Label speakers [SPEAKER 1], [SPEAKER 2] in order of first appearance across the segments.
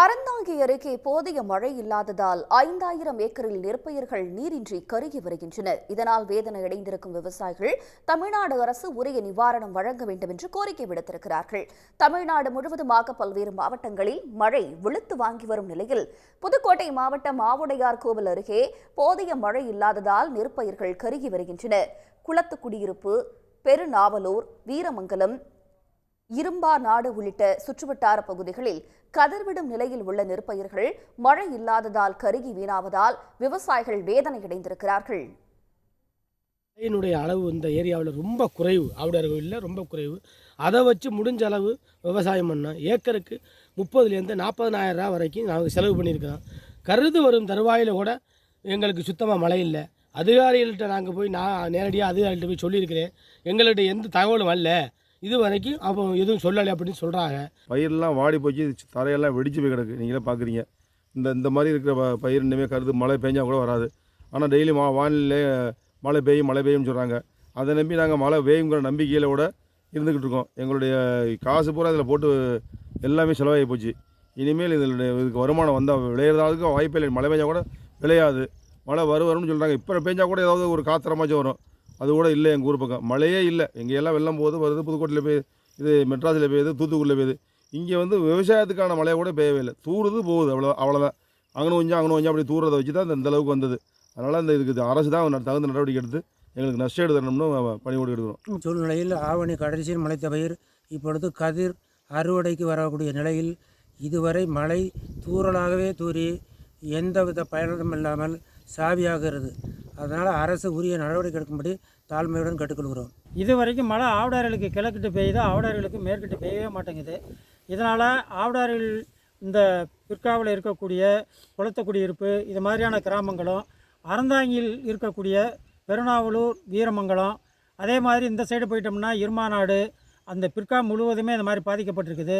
[SPEAKER 1] அறந்தாங்கி அருகே போதிய மழை இல்லாததால் ஐந்தாயிரம் ஏக்கரில் நெற்பயிர்கள் நீரின்றி கருகி வருகின்றன. இதனால் வேதனை அடைந்திருக்கும் விவசாயிகள் தமிழ்நாடு அரசு உரிய நிவாரணம் வழங்க வேண்டும் என்று கோரிக்கை விடுத்திருக்கிறார்கள். தமிழ்நாடு முழுவதுமாக பல்வேறு மாவட்டங்களில் மழை வெளுத்து வாங்கி வரும் நிலையில் புதுக்கோட்டை மாவட்டம் ஆவுடையார் கோவில் அருகே போதிய மழை இல்லாததால் நெற்பயிர்கள் கருகி வருகின்றன. குளத்துக்குடியிருப்பு பெருநாவலூர் வீரமங்கலம் இரும்பா நாடு உள்ளிட்ட சுற்றுவட்டார பகுதிகளில் கதிர்விடும் நிலையில் உள்ள நெற்பயிர்கள் மழை இல்லாததால் கருகி வீணாவதால் விவசாயிகள் வேதனையடைந்திருக்கிறார்கள்.
[SPEAKER 2] மழையினுடைய அளவு இந்த ஏரியாவில் ரொம்ப குறைவு. ஆவுடையார் கோயிலில் ரொம்ப குறைவு. அதை வச்சு முடிஞ்ச அளவு விவசாயம் பண்ணோம் ஏக்கருக்கு முப்பதுலேருந்து நாற்பதனாயிரம் ரூபா வரைக்கும் நாங்கள் செலவு பண்ணியிருக்கிறோம். கருது வரும் தருவாயில் கூட எங்களுக்கு சுத்தமாக மழை இல்லை. அதிகாரிகள்கிட்ட நாங்கள் போய் நான் நேரடியாக அதிகாரிகள்கிட்ட போய் சொல்லியிருக்கிறேன். எங்கள்கிட்ட எந்த தகவலும் வரல. இது வரைக்கும் அப்போ எதுவும் சொல்லலை அப்படின்னு சொல்கிறாங்க
[SPEAKER 3] பயிரெல்லாம் வாடி போச்சு தரையெல்லாம் வெடிச்சு போய் கிடக்கு. நீங்களே பார்க்குறீங்க. இந்த இந்த மாதிரி இருக்கிற ப- பயிர் இன்னுமே கருது மழை பெஞ்சால் கூட வராது. ஆனால் டெய்லி மா வானிலை மழை பெய்யும் மழை பெய்யும்னு சொல்கிறாங்க அதை நம்பி நாங்கள் மழை பெய்யுங்கிற நம்பிக்கையில் கூட இருந்துக்கிட்டு இருக்கோம். எங்களுடைய காசு பூரா இதில் போட்டு எல்லாமே செலவாகி போச்சு. இனிமேல் இதில் இதுக்கு வருமானம் வந்தால் விளையிறதாவதுக்கு வாய்ப்பே இல்லை. மழை பெஞ்சால் கூட விளையாது. மழை வரும் வரும்னு சொல்கிறாங்க இப்போ பெஞ்சால் கூட ஏதாவது ஒரு காத்திரமாச்சும் வரும். அது கூட இல்லை எங்கள் ஊர் பக்கம். மழையே இல்லை. எங்கேயெல்லாம் வெள்ளம் போகுது வருது புதுக்கோட்டையில் பெய்யுது இது மெட்ராஸில் பெய்யுது தூத்துக்குடியில் பெய்யுது. இங்கே வந்து விவசாயத்துக்கான மழை கூட பெய்யவே இல்லை. தூறுது போகுது அவ்வளோ அவ்வளோதான் அங்கே கொஞ்சம் அங்கே கொஞ்சம் அப்படி தூறதை வச்சு தான் இந்த- அளவுக்கு வந்தது. அதனால் இந்த இதுக்கு அரசு தான் தகுந்த நடவடிக்கை எடுத்து எங்களுக்கு நஷ்டம் எடுத்து தரணும்னு பணியோடு எடுக்கிறோம்
[SPEAKER 4] சூழ்நிலையில் ஆவணி கடைசியில் முளைத்த பயிர் இப்பொழுது கதிர் அறுவடைக்கு வரக்கூடிய நிலையில் இதுவரை மழை தூறலாகவே தூறி எந்தவித பயனும் இல்லாமல் சாவியாகிறது. அதனால் அரசு உரிய நடவடிக்கை எடுக்கும்படி தாழ்மையுடன் கேட்டுக்கொள்கிறோம்.
[SPEAKER 5] இது வரைக்கும் மழை ஆவடார்களுக்கு கிழக்கிட்டு பெய்யுது ஆவடார்களுக்கு மேற்கிட்டு பெய்யவே மாட்டேங்குது. இதனால் ஆவடாரில் இந்த பிற்காவில் இருக்கக்கூடிய குளத்தக்குடியிருப்பு இது மாதிரியான கிராமங்களும் அறந்தாங்கியில் இருக்கக்கூடிய பெருநாவலூர் வீரமங்கலம் அதே மாதிரி இந்த சைடு போயிட்டோம்னா இருமாநாடு அந்த பிற்கா முழுவதுமே இந்த மாதிரி பாதிக்கப்பட்டிருக்குது.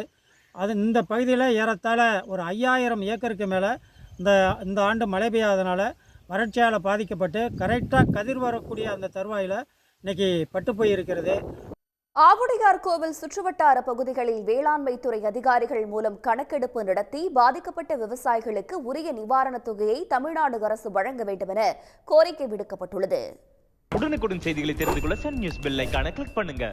[SPEAKER 5] அது இந்த பகுதியில் ஏறத்தாழ ஒரு ஐயாயிரம் ஏக்கருக்கு மேலே இந்த இந்த ஆண்டு மழை பெய்யாதனால வறட்சியால் பாதிக்கப்பட்டு கரெக்டாக கதிர் வரக்கூடிய அந்த தருவாயில் இன்னைக்கு பட்டு போயிருக்கிறது.
[SPEAKER 1] ஆவுடையார் கோவில் சுற்றுவட்டார பகுதிகளில் வேளாண்மை துறை அதிகாரிகள் மூலம் கணக்கெடுப்பு நடத்தி பாதிக்கப்பட்ட விவசாயிகளுக்கு உரிய நிவாரணத் தொகையை தமிழ்நாடு அரசு வழங்க வேண்டும் என கோரிக்கை விடுக்கப்பட்டுள்ளது.
[SPEAKER 6] உடனுக்குடன் செய்திகளை தெரிந்து கொள்ள சன் நியூஸ் பெல் கிளிக் பண்ணுங்க.